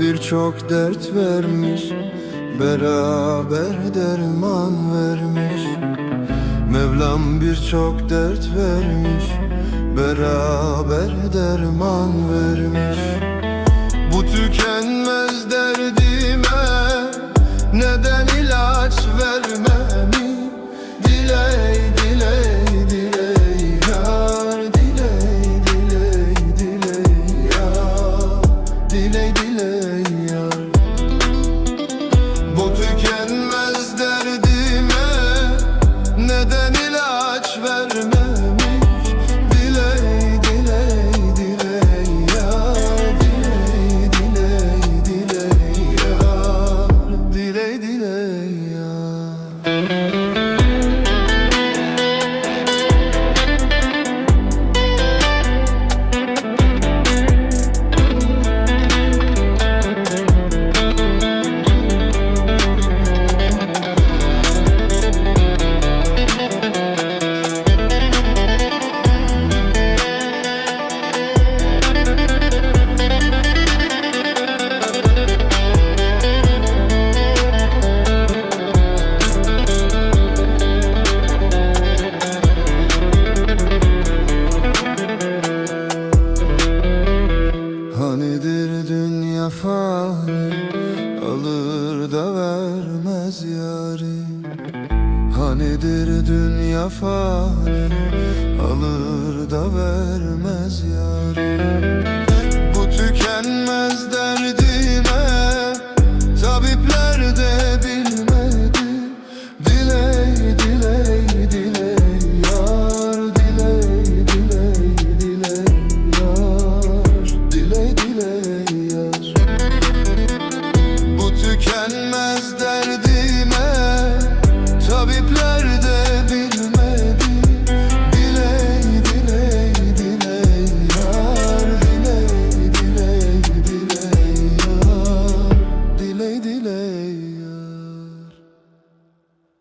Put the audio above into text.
birçok dert vermiş Beraber derman vermiş. Mevlam birçok dert vermiş Beraber derman vermiş. Bu tükenmez derdime Neden ilaç Diley yar. Bu Neden ilaç vermemiş? Diley diley diley yar Diley diley diley yar. Diley diley Hanidir dünya fani Alır da vermez yari